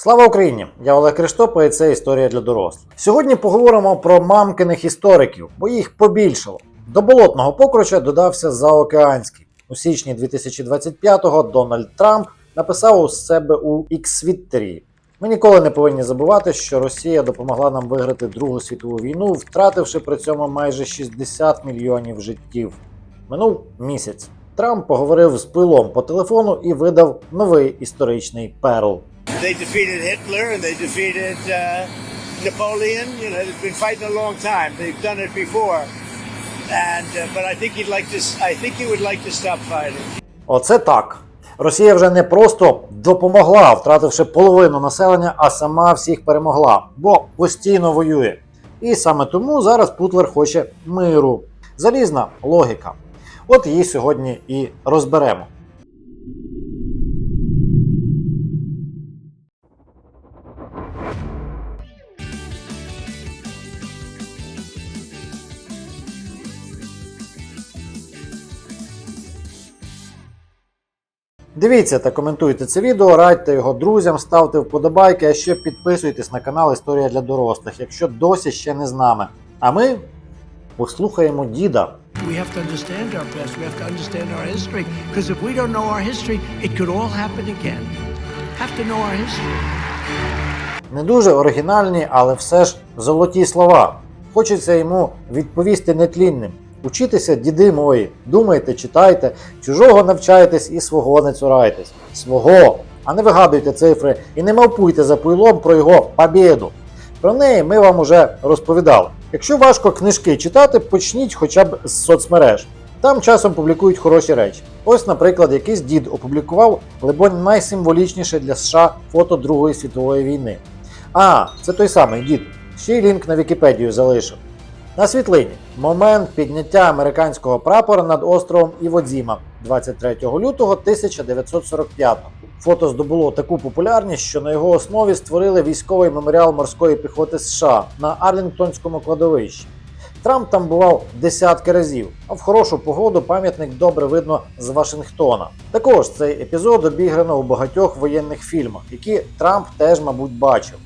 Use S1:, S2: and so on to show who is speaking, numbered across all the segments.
S1: Слава Україні! Я Олег Криштопа і це історія для дорослих. Сьогодні поговоримо про мамкиних істориків, бо їх побільшало. До болотного покруча додався заокеанський. У січні 2025-го Дональд Трамп написав у себе у X-Твіттері. Ми ніколи не повинні забувати, що Росія допомогла нам виграти Другу світову війну, втративши при цьому майже 60 мільйонів життів. Минув місяць. Трамп поговорив з пилом по телефону і видав новий історичний перл.
S2: They defeated Hitler and they defeated uh, Napoleon. You know, they've been fighting a long time. They've done it before, and uh, but I think he'd like to. I think he would like to stop fighting.
S1: Оце так. Росія вже не просто допомогла, втративши половину населення, а сама всіх перемогла, бо постійно воює. І саме тому зараз Путлер хоче миру. Залізна логіка. От її сьогодні і розберемо. Дивіться та коментуйте це відео, радьте його друзям, ставте вподобайки, а ще підписуйтесь на канал Історія для дорослих, якщо досі ще не з нами. А ми послухаємо діда.
S3: We have to understand our past. We have to understand our history. Because if we don't know our history, it could all happen again. Have to know our history.
S1: Не дуже оригінальні, але все ж золоті слова. Хочеться йому відповісти нетлінним. Учітеся, діди мої, думайте, читайте, чужого навчайтесь і свого не цурайтесь. Свого, а не вигадуйте цифри і не мавпуйте за пуйлом про його побєду. Про неї ми вам уже розповідали. Якщо важко книжки читати, почніть хоча б з соцмереж. Там часом публікують хороші речі. Ось, наприклад, якийсь дід опублікував, либонь, найсимволічніше для США фото Другої світової війни. А, це той самий дід. Ще й лінк на Вікіпедію залишив. На світлині момент підняття американського прапора над островом Іводзіма 23 лютого 1945 Фото здобуло таку популярність, що на його основі створили військовий меморіал морської піхоти США на Арлінгтонському кладовищі. Трамп там бував десятки разів, а в хорошу погоду пам'ятник добре видно з Вашингтона. Також цей епізод обіграно у багатьох воєнних фільмах, які Трамп теж, мабуть, бачив.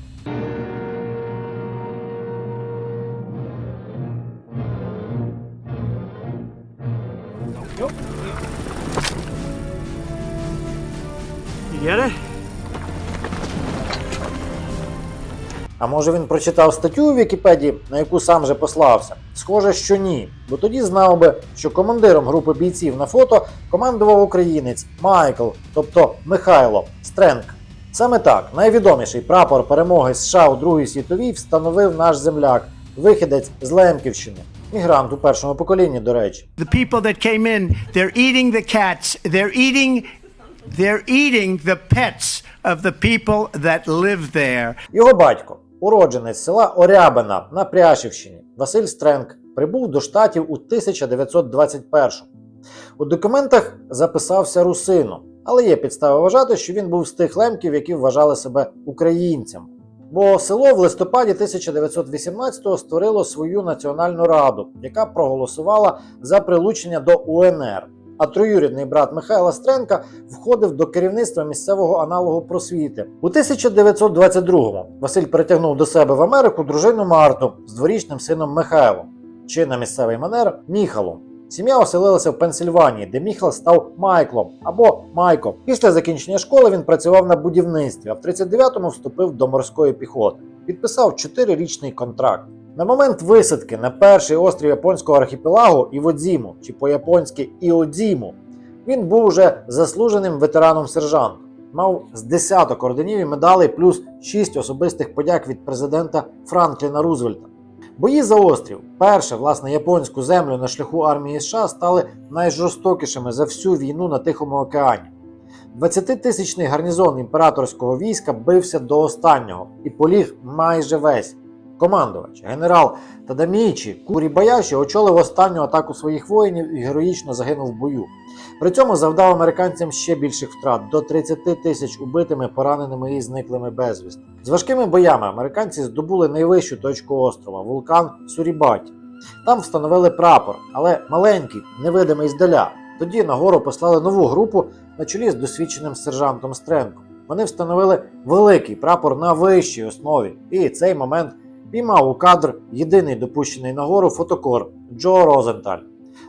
S3: Get it?
S1: А може він прочитав статтю у Вікіпедії, на яку сам же послався? Схоже, що ні, бо тоді знав би, що командиром групи бійців на фото командував українець Майкл, тобто Михайло Стренк. Саме так найвідоміший прапор перемоги США у Другій світовій встановив наш земляк, вихідець з Лемківщини, мігрант у першому поколінні, до речі.
S3: The people that came in, they're eating the cats. They're eating, they're eating the pets of the people that live there.
S1: Його батько, уродженець села Орябина на Пряшівщині, Василь Стренк, прибув до штатів у 1921 У документах записався русином, але є підстави вважати, що він був з тих лемків, які вважали себе українцями. Бо село в листопаді 1918-го створило свою національну раду, яка проголосувала за прилучення до УНР. А троюрідний брат Михайла Стренка входив до керівництва місцевого аналогу просвіти. У 1922-му Василь притягнув до себе в Америку дружину Марту з дворічним сином Михайлом, чи на місцевий манер Міхалом. Сім'я оселилася в Пенсильванії, де Міхал став Майклом або Майком. Після закінчення школи він працював на будівництві, а в 39-му вступив до морської піхоти. Підписав 4-річний контракт. На момент висадки на перший острів японського архіпелагу Іводзіму, чи по-японськи Іодзіму, він був уже заслуженим ветераном сержантом. Мав з десяток орденів і медалей, плюс 6 особистих подяк від президента Франкліна Рузвельта. Бої за острів, перше, власне, японську землю на шляху армії США стали найжорстокішими за всю війну на Тихому океані. 20-тисячний гарнізон імператорського війська бився до останнього і поліг майже весь. Командувач, генерал Тадамічі Курібаяші очолив останню атаку своїх воїнів і героїчно загинув в бою. При цьому завдав американцям ще більших втрат до 30 тисяч убитими, пораненими і зниклими безвісти. З важкими боями американці здобули найвищу точку острова вулкан Сурібаті. Там встановили прапор, але маленький, невидимий здаля. Тоді на гору послали нову групу на чолі з досвідченим сержантом Стренком. вони встановили великий прапор на вищій основі, і цей момент піймав у кадр єдиний допущений нагору фотокор Джо Розенталь.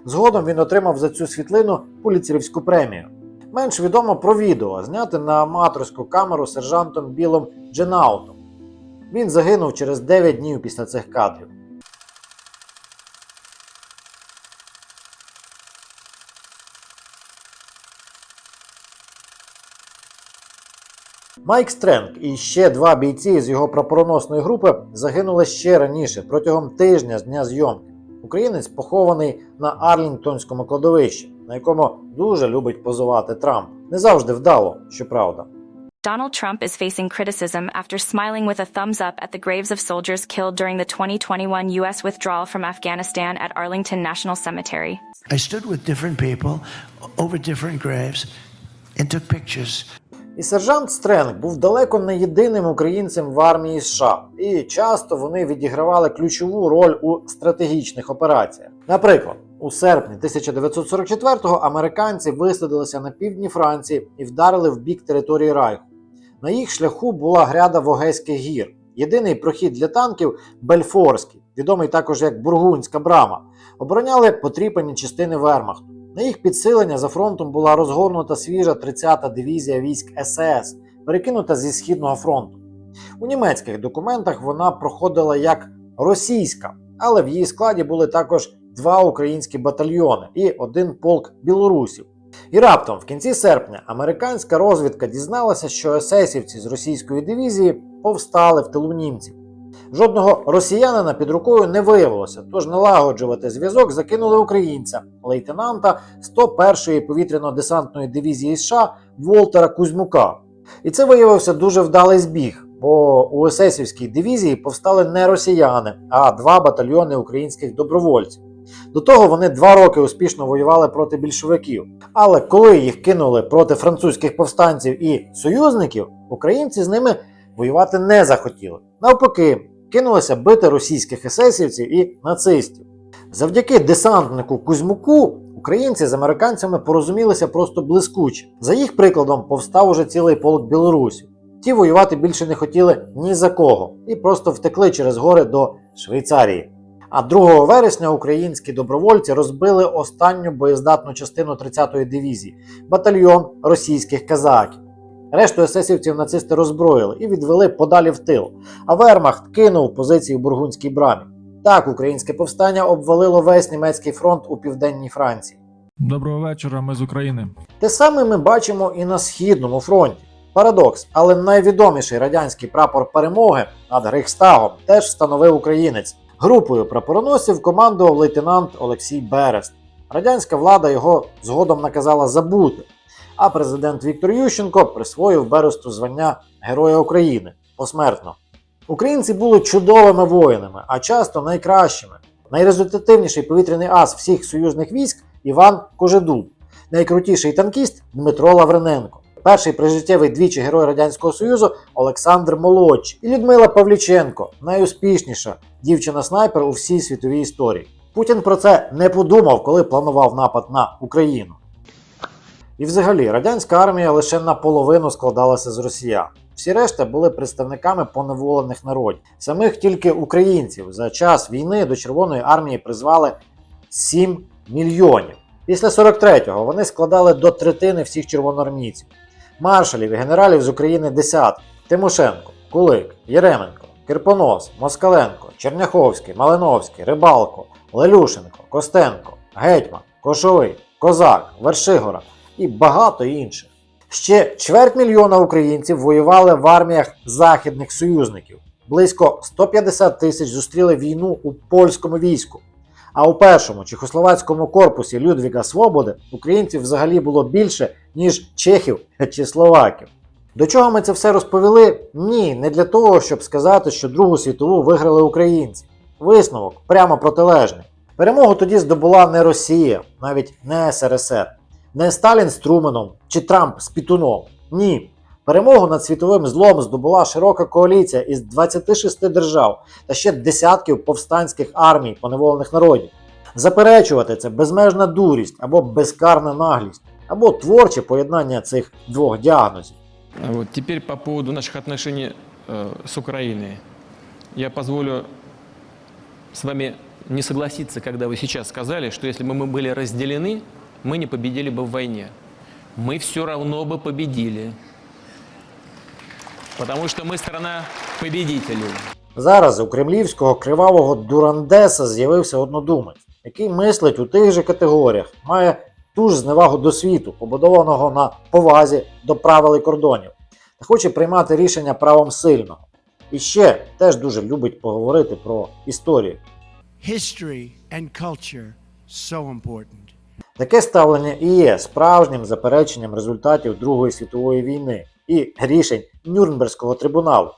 S1: Згодом він отримав за цю світлину пуліцерівську премію. Менш відомо про відео, зняте на аматорську камеру сержантом Білом Дженаутом. Він загинув через 9 днів після цих кадрів. Майк Стренг і ще два бійці з його прапороносної групи загинули ще раніше, протягом тижня з дня зйомки. Українець похований на Арлінгтонському кладовищі, на якому дуже любить позувати Трамп. Не завжди вдало, щоправда.
S4: Donald Trump is facing criticism after smiling with a thumbs up at the graves of soldiers killed during the 2021 U.S. withdrawal from Afghanistan at Arlington National Cemetery.
S5: I stood with different people over different graves and took pictures.
S1: І сержант Стренг був далеко не єдиним українцем в армії США, і часто вони відігравали ключову роль у стратегічних операціях. Наприклад, у серпні 1944-го американці висадилися на півдні Франції і вдарили в бік території Райху. На їх шляху була гряда Вогейських гір. Єдиний прохід для танків Бельфорський, відомий також як Бургунська брама, обороняли потріпані частини Вермахту. На їх підсилення за фронтом була розгорнута свіжа 30-та дивізія військ СС, перекинута зі східного фронту. У німецьких документах вона проходила як російська, але в її складі були також два українські батальйони і один полк білорусів. І раптом, в кінці серпня, американська розвідка дізналася, що есесівці з російської дивізії повстали в тилу німців. Жодного росіянина під рукою не виявилося, тож налагоджувати зв'язок закинули українця, лейтенанта 101-ї повітряно-десантної дивізії США Волтера Кузьмука. І це виявився дуже вдалий збіг, бо у есесівській дивізії повстали не росіяни, а два батальйони українських добровольців. До того вони два роки успішно воювали проти більшовиків. Але коли їх кинули проти французьких повстанців і союзників, українці з ними воювати не захотіли. Навпаки, кинулися бити російських есесівців і нацистів. Завдяки десантнику Кузьмуку українці з американцями порозумілися просто блискуче. За їх прикладом повстав уже цілий полк білорусів. Ті воювати більше не хотіли ні за кого і просто втекли через гори до Швейцарії. А 2 вересня українські добровольці розбили останню боєздатну частину 30-ї дивізії батальйон російських казаків. Решту есесівців нацисти роззброїли і відвели подалі в тил, а Вермахт кинув позиції в Бургунській брамі. Так українське повстання обвалило весь німецький фронт у південній Франції.
S6: Доброго вечора, ми з України.
S1: Те саме ми бачимо і на східному фронті. Парадокс, але найвідоміший радянський прапор перемоги над Рейхстагом теж встановив українець. Групою прапороносців командував лейтенант Олексій Берест. Радянська влада його згодом наказала забути, а президент Віктор Ющенко присвоїв Бересту звання Героя України посмертно. Українці були чудовими воїнами, а часто найкращими. Найрезультативніший повітряний ас всіх союзних військ Іван Кожедуб, найкрутіший танкіст Дмитро Лаврененко, перший прижиттєвий двічі герой Радянського Союзу Олександр Молодший і Людмила Павліченко, найуспішніша дівчина-снайпер у всій світовій історії. Путін про це не подумав, коли планував напад на Україну. І взагалі радянська армія лише наполовину складалася з росіян. Всі решта були представниками поневолених народів. Самих тільки українців за час війни до Червоної армії призвали 7 мільйонів. Після 43-го вони складали до третини всіх червоноармійців. Маршалів і генералів з України десятки. Тимошенко, Кулик, Єременко, Кирпонос, Москаленко, Черняховський, Малиновський, Рибалко, Лелюшенко, Костенко, Гетьман, Кошовий, Козак, Вершигора і багато інших. Ще чверть мільйона українців воювали в арміях західних союзників. Близько 150 тисяч зустріли війну у польському війську. А у першому чехословацькому корпусі Людвіга Свободи українців взагалі було більше, ніж чехів чи словаків. До чого ми це все розповіли? Ні, не для того, щоб сказати, що Другу світову виграли українці. Висновок прямо протилежний. Перемогу тоді здобула не Росія, навіть не СРСР, не Сталін з Труменом чи Трамп з Пітуном. Ні. Перемогу над світовим злом здобула широка коаліція із 26 держав та ще десятків повстанських армій поневолених народів. Заперечувати це безмежна дурість або безкарна наглість, або творче поєднання цих двох діагнозів.
S7: А Вот теперь по поводу наших отношений э, с Украиной. Я позволю с вами не согласиться, когда вы сейчас сказали, что если бы мы были разделены, мы не победили бы в войне. Мы все равно бы победили. Потому что мы страна победителей.
S1: Зараз у кремлівського кривавого дурандеса з'явився однодумець, який мислить у тих же категоріях, має ту ж зневагу до світу, побудованого на повазі до правил і кордонів, та хоче приймати рішення правом сильного. І ще теж дуже любить поговорити про історію.
S3: History and culture so important.
S1: Таке ставлення і є справжнім запереченням результатів Другої світової війни і рішень Нюрнберзького трибуналу,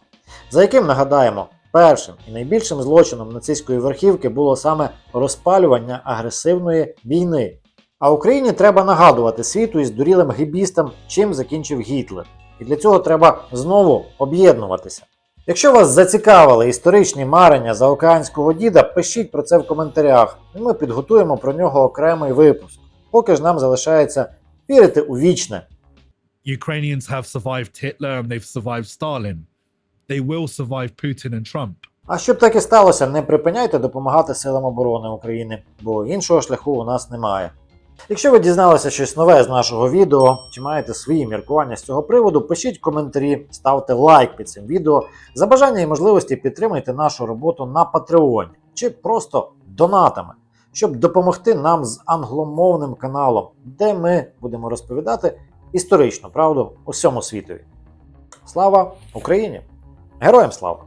S1: за яким нагадаємо, першим і найбільшим злочином нацистської верхівки було саме розпалювання агресивної війни. А Україні треба нагадувати світу із дурілим гібістам, чим закінчив Гітлер. І для цього треба знову об'єднуватися. Якщо вас зацікавили історичні марення заокеанського діда, пишіть про це в коментарях, і ми підготуємо про нього окремий випуск. Поки ж нам залишається вірити у вічне.
S8: Ukrainians have survived Hitler and they've survived Stalin. They will survive Putin and Trump.
S1: А щоб так і сталося, не припиняйте допомагати силам оборони України, бо іншого шляху у нас немає. Якщо ви дізналися щось нове з нашого відео, чи маєте свої міркування з цього приводу, пишіть коментарі, ставте лайк під цим відео. За бажання і можливості підтримайте нашу роботу на Патреоні чи просто донатами, щоб допомогти нам з англомовним каналом, де ми будемо розповідати історичну правду усьому світові. Слава Україні! Героям слава!